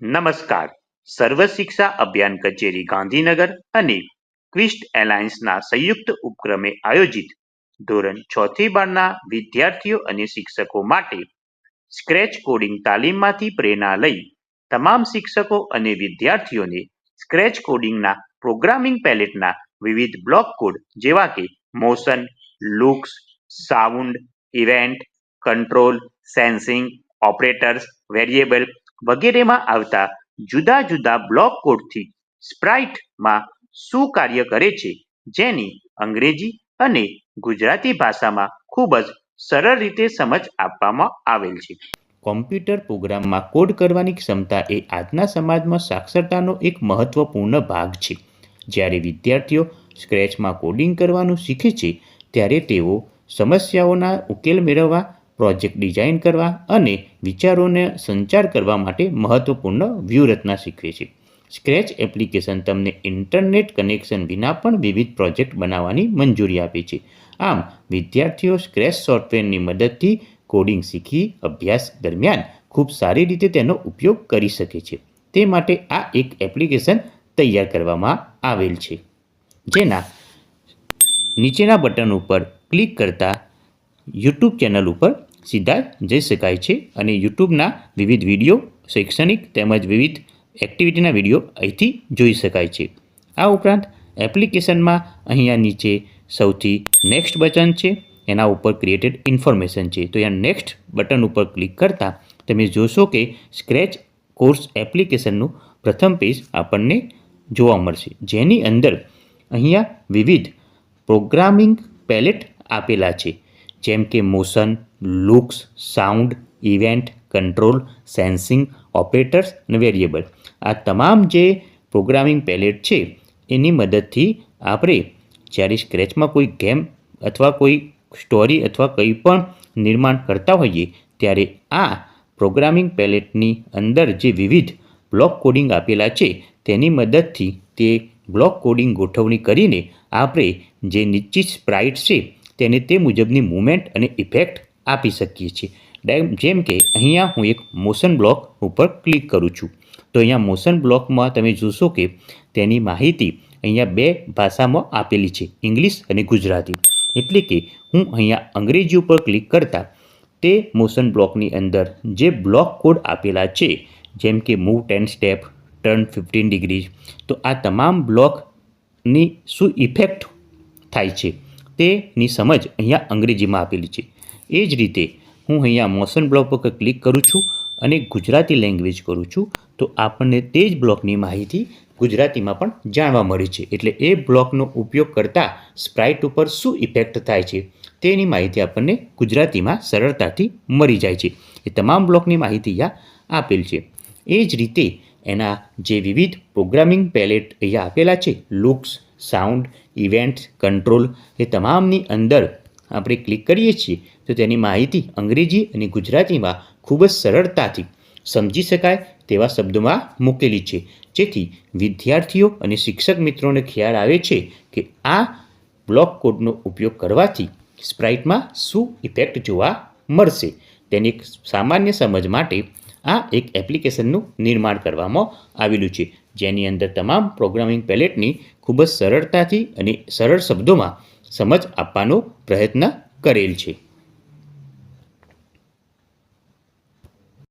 નમસ્કાર. સર્વ શિક્ષા અભિયાન કચેરી ગાંધીનગર અને ક્વિસ્ટ એલાયન્સના સંયુક્ત ઉપક્રમે આયોજિત ધોરણ છ બારના વિદ્યાર્થીઓ અને શિક્ષકો માટે સ્ક્રેચ કોડિંગ તાલીમમાંથી પ્રેરણા લઈ તમામ શિક્ષકો અને વિદ્યાર્થીઓને સ્ક્રેચ કોડિંગના પ્રોગ્રામિંગ પેલેટના વિવિધ બ્લોક કોડ જેવા કે motion, looks, sound, event, control, sensing, operators, variable વગેરેમાં આવતા જુદા જુદા બ્લોક કોડથી સ્પ્રાઇટમાં શું કાર્ય કરે છે, જેની અંગ્રેજી અને ગુજરાતી ભાષામાં ખૂબ જ સરળ રીતે સમજ આપવામાં આવેલ છે. કોમ્પ્યુટર પ્રોગ્રામમાં કોડ કરવાની ક્ષમતા એ આજના સમાજમાં સાક્ષરતાનો એક મહત્વપૂર્ણ ભાગ છે. જ્યારે વિદ્યાર્થીઓ સ્ક્રેચમાં કોડિંગ કરવાનું શીખે છે, ત્યારે તેઓ સમસ્યાઓના ઉકેલ મેળવવા પ્રોજેક્ટ ડિઝાઇન કરવા અને વિચારોને સંચાર કરવા માટે મહત્વપૂર્ણ વ્યૂહરચના શીખવે છે. સ્ક્રેચ એપ્લિકેશન તમને ઇન્ટરનેટ કનેક્શન વિના પણ વિવિધ પ્રોજેક્ટ બનાવવાની મંજૂરી આપે છે. આમ, વિદ્યાર્થીઓ સ્ક્રેચ સોફ્ટવેરની મદદથી કોડિંગ શીખી અભ્યાસ દરમિયાન ખૂબ સારી રીતે તેનો ઉપયોગ કરી શકે છે. તે માટે આ એક એપ્લિકેશન તૈયાર કરવામાં આવેલ છે. જેના નીચેના બટન ઉપર ક્લિક કરતાં યુટ્યુબ ચેનલ ઉપર સીધા જઈ શકાય છે અને યુટ્યુબના વિવિધ વીડિયો, શૈક્ષણિક તેમજ વિવિધ એક્ટિવિટીના વીડિયો અહીંથી જોઈ શકાય છે. આ ઉપરાંત એપ્લિકેશનમાં અહીંયા નીચે સૌથી નેક્સ્ટ બટન છે, એના ઉપર ક્રિએટેડ ઇન્ફોર્મેશન છે. તો અહીંયા નેક્સ્ટ બટન ઉપર ક્લિક કરતાં તમે જોશો કે સ્ક્રેચ કોર્સ એપ્લિકેશનનું પ્રથમ પેજ આપણને જોવા મળશે. જેની અંદર અહીંયા વિવિધ પ્રોગ્રામિંગ પેલેટ આપેલા છે. જેમ કે motion, looks, sound, event, control, sensing, operators અને વેરિયેબલ. આ તમામ જે પ્રોગ્રામિંગ પેલેટ છે, એની મદદથી આપણે જ્યારે સ્ક્રેચમાં કોઈ ગેમ અથવા કોઈ સ્ટોરી અથવા કંઈ પણ નિર્માણ કરતા હોઈએ, ત્યારે આ પ્રોગ્રામિંગ પેલેટની અંદર જે વિવિધ બ્લોક કોડિંગ આપેલા છે, તેની મદદથી તે બ્લોક કોડિંગ ગોઠવણી કરીને આપણે જે નિશ્ચિત સ્પ્રાઇટ છે તેને તે મુજબની મૂવમેન્ટ અને ઇફેક્ટ આપી શકીએ છીએ. જેમ કે, અહીંયા હું એક મોશન બ્લોક ઉપર ક્લિક કરું છું. તો અહીંયા મોશન બ્લોકમાં તમે જોશો કે તેની માહિતી અહીંયા બે ભાષામાં આપેલી છે, ઇંગ્લિશ અને ગુજરાતી. એટલે કે હું અહીંયા અંગ્રેજી ઉપર ક્લિક કરતાં તે મોશન બ્લોકની અંદર જે બ્લોક કોડ આપેલા છે, જેમ કે move ten step, turn fifteen degrees, તો આ તમામ બ્લોકની શું ઇફેક્ટ થાય છે? તેની સમજ અહીંયા અંગ્રેજીમાં આપેલી છે. એ જ રીતે હું અહીંયા મોશન બ્લોક પર ક્લિક કરું છું અને ગુજરાતી લેંગ્વેજ કરું છું, તો આપણને તે જ બ્લોકની માહિતી ગુજરાતીમાં પણ જાણવા મળે છે. એટલે એ બ્લોકનો ઉપયોગ કરતાં સ્પ્રાઇટ ઉપર શું ઇફેક્ટ થાય છે, તેની માહિતી આપણને ગુજરાતીમાં સરળતાથી મળી જાય છે. એ તમામ બ્લોકની માહિતી અહીંયા આપેલ છે. એ જ રીતે એના જે વિવિધ પ્રોગ્રામિંગ પેલેટ અહીંયા આપેલા છે, લુક્સ સાઉન્ડ ઇવેન્ટ્સ કંટ્રોલ એ તમામની અંદર આપણે ક્લિક કરીએ છીએ, તો તેની માહિતી અંગ્રેજી અને ગુજરાતીમાં ખૂબ જ સરળતાથી સમજી શકાય તેવા શબ્દોમાં મૂકેલી છે. જેથી વિદ્યાર્થીઓ અને શિક્ષક મિત્રોને ખ્યાલ આવે છે કે આ બ્લોક કોડનો ઉપયોગ કરવાથી સ્પ્રાઇટમાં શું ઇફેક્ટ જોવા મળશે. તેની સામાન્ય સમજ માટે આ એક એપ્લિકેશનનું નિર્માણ કરવામાં આવેલું છે. જેની અંદર તમામ પ્રોગ્રામિંગ પેલેટની ખૂબ જ સરળતાથી અને સરળ શબ્દોમાં સમજ આપવાનો પ્રયત્ન કરેલ છે.